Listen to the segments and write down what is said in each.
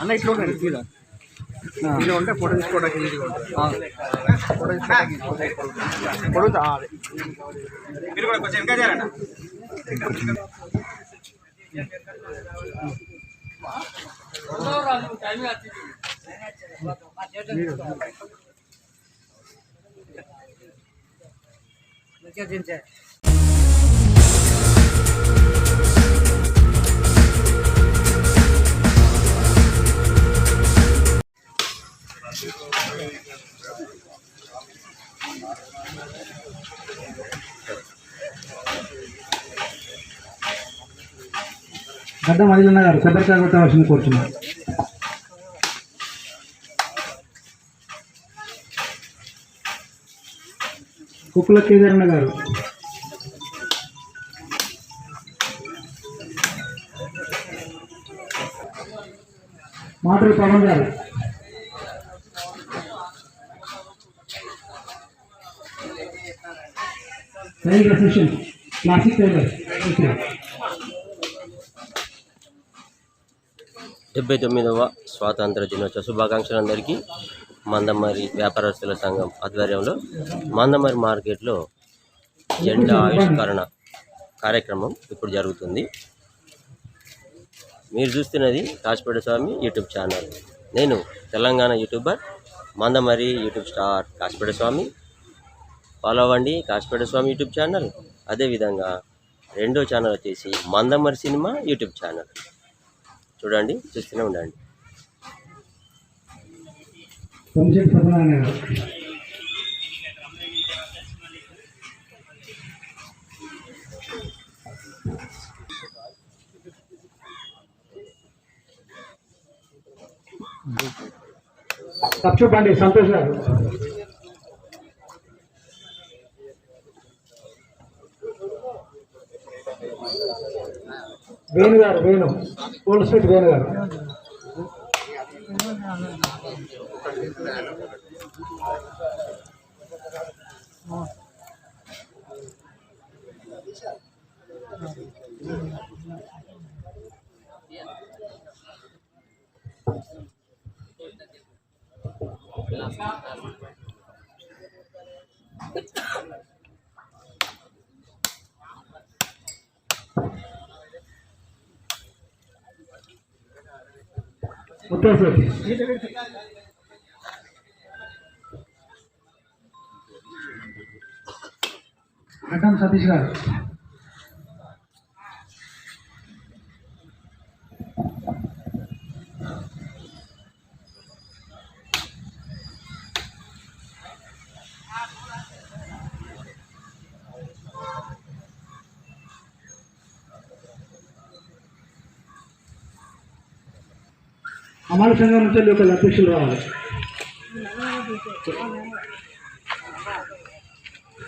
అన్న ఇట్లా ఉండండి తీరా ఇలా ఉంటే ఫోటో తీసుకోవడానికి ఈజీగా ఉంటుంది ఫోటో తీసుకోవడానికి పొడుగు ఆ, అదే. మీరు కూడా కొంచెం ఇంకా చేయాలన్న గడ్డ మదిలన్న గారు కొబ్బరికాయ కొట్టవలసింది కోరుచున్నాను కుక్కుల కేదారన్న గారు. మాధురి పవన్ గారు డెబ్బై తొమ్మిదవ స్వాతంత్ర దినోత్సవ శుభాకాంక్షలు అందరికీ మందమరి వ్యాపారస్తుల సంఘం ఆధ్వర్యంలో మందమరి మార్కెట్లో జెండా ఆవిష్కరణ కార్యక్రమం ఇప్పుడు జరుగుతుంది. మీరు చూస్తున్నది కాశపేట స్వామి యూట్యూబ్ ఛానల్. నేను Telangana YouTuber Mandamarri YouTube star Kashapeta Swami. Follow అవ్వండి కాశపేట స్వామి యూట్యూబ్ ఛానల్. అదేవిధంగా రెండో ఛానల్ వచ్చేసి మందమరి సినిమా యూట్యూబ్ ఛానల్. చూడండి చూస్తూనే ఉండండి. సోమశెట్టి సంతోష్ గారు. వేణు గారు వేణు. ఓల్డ్ స్ట్రీట్ వేణు గారు. ముత్తేశ్వరి అడ్డం సతీష్ గారు అమలు సంఘం నుంచి ఒక అధ్యక్షులు రావాలి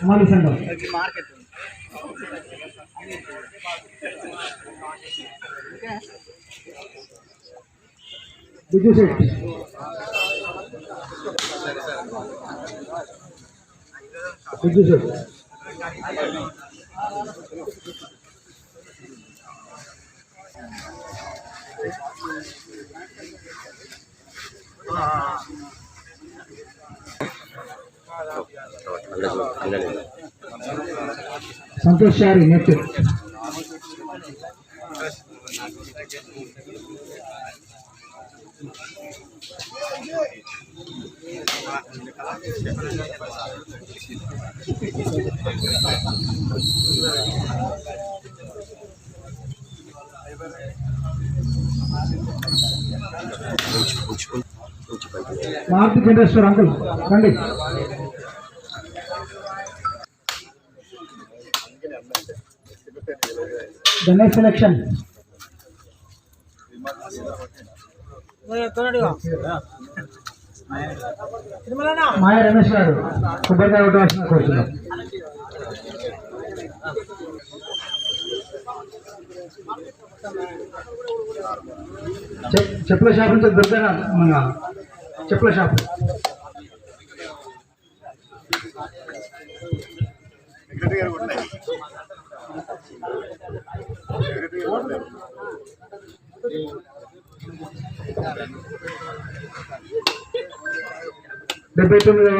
అమలు సంఘం మార్కెట్ బిజు శెట్టి బిజు సంతోష్ అందరూ నెట్ సంతోష్ మారుతి చంద్రేశ్వర్ అంకుల్ రండి. గణేష్ సెలక్షన్ మాయ రమేష్ గారు కొబ్బరికాయ కొట్టవలసిన కోరుతున్నాం చెప్పుల షాప్ నుంచి దొరకనా మన చెప్పుల షాప్. డెబ్బై తొమ్మిదవ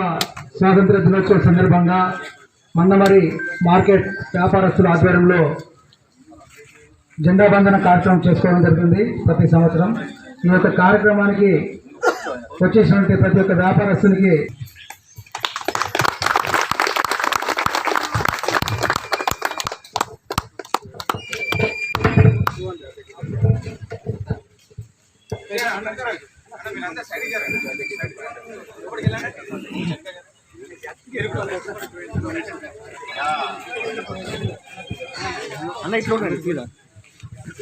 స్వాతంత్ర దినోత్సవం సందర్భంగా మందమరి మార్కెట్ వ్యాపారస్తుల ఆధ్వర్యంలో జెండా బంధన కార్యక్రమం చేసుకోవడం జరుగుతుంది ప్రతి సంవత్సరం. ఈ యొక్క కార్యక్రమానికి వచ్చేసినటువంటి ప్రతి ఒక్క వ్యాపారస్తునికి అన్న ఇట్లా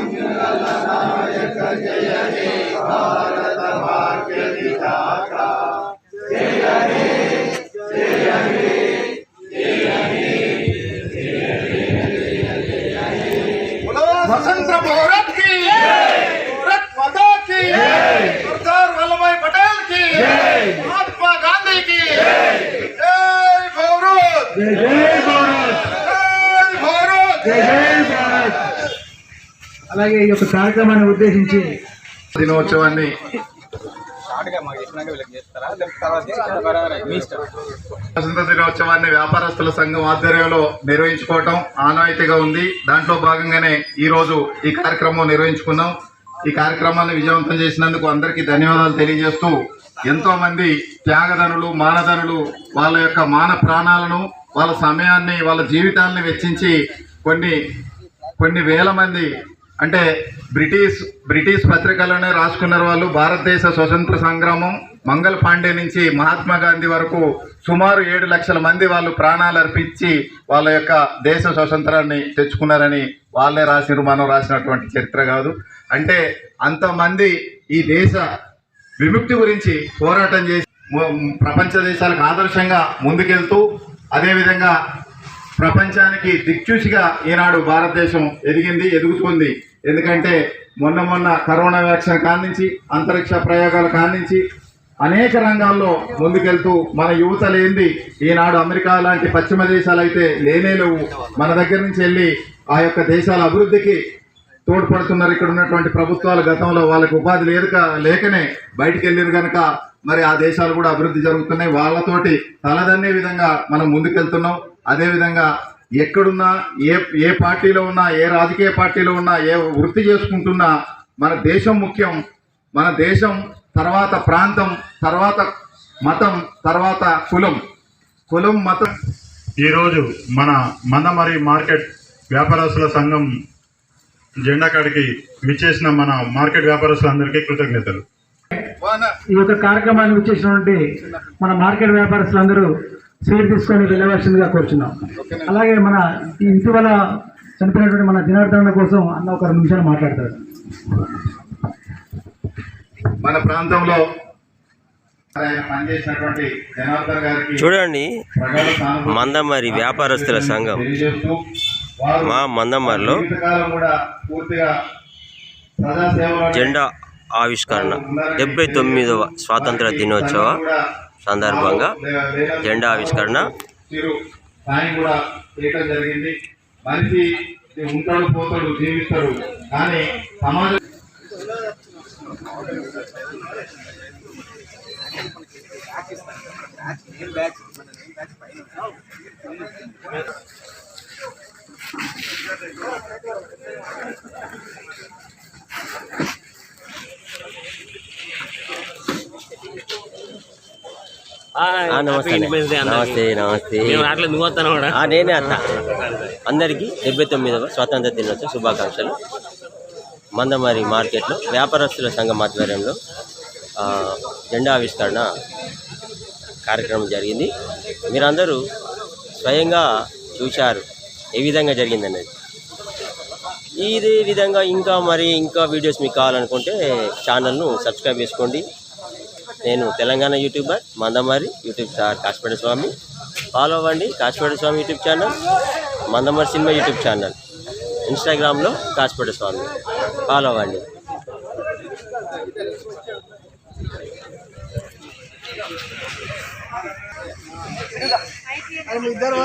రామ జయ అలాగే ఈ యొక్క కార్యక్రమాన్ని ఉద్దేశించి దినోత్సవాన్ని స్వాతంత్ర దినోత్సవాన్ని వ్యాపారస్తుల సంఘం ఆధ్వర్యంలో నిర్వహించుకోవటం ఆనవాయితీగా ఉంది. దాంట్లో భాగంగానే ఈ రోజు ఈ కార్యక్రమం నిర్వహించుకున్నాం. ఈ కార్యక్రమాన్ని విజయవంతం చేసినందుకు అందరికీ ధన్యవాదాలు తెలియజేస్తూ ఎంతో మంది త్యాగధనులు మానధనులు వాళ్ళ యొక్క మాన ప్రాణాలను వాళ్ళ సమయాన్ని వాళ్ళ జీవితాన్ని వెచ్చించి కొన్ని కొన్ని వేల మంది అంటే బ్రిటిష్ బ్రిటిష్ పత్రికలోనే రాసుకున్నారు వాళ్ళు. భారతదేశ స్వతంత్ర సంగ్రామం మంగళ పాండే నుంచి మహాత్మా గాంధీ వరకు సుమారు ఏడు లక్షల మంది వాళ్ళు ప్రాణాలు అర్పించి వాళ్ళ యొక్క దేశ స్వతంత్రాన్ని తెచ్చుకున్నారని వాళ్ళే రాసిరు మనం రాసినటువంటి చరిత్ర కాదు. అంటే అంతమంది ఈ దేశ విముక్తి గురించి పోరాటం చేసి ప్రపంచ దేశాలకు ఆదర్శంగా ముందుకెళ్తూ అదేవిధంగా ప్రపంచానికి దిక్చూసిగా ఈనాడు భారతదేశం ఎదిగింది ఎదుగుతుంది. ఎందుకంటే మొన్న మొన్న కరోనా వ్యాక్సిన్ కానించి అంతరిక్ష ప్రయోగాలు కానించి అనేక రంగాల్లో ముందుకెళ్తూ మన యువత లేనిది ఈనాడు అమెరికా లాంటి పశ్చిమ దేశాలు అయితే లేనే లేవు. మన దగ్గర నుంచి వెళ్ళి ఆ యొక్క దేశాల అభివృద్ధికి తోడ్పడుతున్నారు. ఇక్కడ ఉన్నటువంటి ప్రభుత్వాలు గతంలో వాళ్ళకి ఉపాధి లేదు లేకనే బయటికి వెళ్ళారు కనుక మరి ఆ దేశాలు కూడా అభివృద్ధి జరుగుతున్నాయి. వాళ్ళతోటి తలదన్నే విధంగా మనం ముందుకెళ్తున్నాం. అదే విధంగా ఎక్కడున్నా ఏ ఏ పార్టీలో ఉన్నా ఏ రాజకీయ పార్టీలో ఉన్నా ఏ వృత్తి చేసుకుంటున్నా మన దేశం ముఖ్యం. మన దేశం తర్వాత ప్రాంతం తర్వాత మతం తర్వాత కులం. కులం మతం. ఈరోజు మన మందమరి మార్కెట్ వ్యాపారస్తుల సంఘం జెండా కాడికి విచ్చేసిన మన మార్కెట్ వ్యాపారస్తులందరికీ కృతజ్ఞతలు. ఈ యొక్క కార్యక్రమాన్ని వచ్చేసినటువంటి మన మార్కెట్ వ్యాపారస్తులందరూ సీట్ తీసుకొని వెళ్ళవలసిందిగా కోరుచున్నాం. అలాగే మన ఈ ఇటీవల చనిపోయినటువంటి మన దినార్థన కోసం అన్న ఒక రెండు నిమిషాలు మాట్లాడతారు. మన ప్రాంతంలో ఆయన పనిచేసినటువంటి జనార్దన్ గారికి చూడండి మందమరి వ్యాపారస్తుల సంఘం. మా మందమరిలో జెండా ఆవిష్కరణ. డెబ్బై తొమ్మిదవ స్వాతంత్ర దినోత్సవ. సందర్భంగా జెండా ఆవిష్కరణ. చిరు కూడా చేయటం జరిగింది. మనిషి ఉంటాడు పోతాడు జీవిస్తాడు కానీ సమాజం నమస్తే నమస్తే నమస్తే. నువ్వు వస్తాను నేనే అత్త. అందరికీ డెబ్బై తొమ్మిదవ స్వాతంత్ర దినోత్సవ శుభాకాంక్షలు. మందమారి మార్కెట్లో వ్యాపారస్తుల సంఘం ఆధ్వర్యంలో జెండా ఆవిష్కరణ కార్యక్రమం జరిగింది. మీరందరూ స్వయంగా చూశారు ఏ విధంగా జరిగిందనేది. ఇదే విధంగా ఇంకా మరి ఇంకా వీడియోస్ మీకు కావాలనుకుంటే ఛానల్ను సబ్స్క్రైబ్ చేసుకోండి. నేను Telangana YouTuber Mandamari YouTube star Kashapeta Swami. Follow అవ్వండి Kashapeta Swami YouTube channel Mandamari cinema YouTube channel. ఇన్స్టాగ్రామ్లో కాశపేట స్వామి. ఫాలో అవ్వండి. ఇద్దరు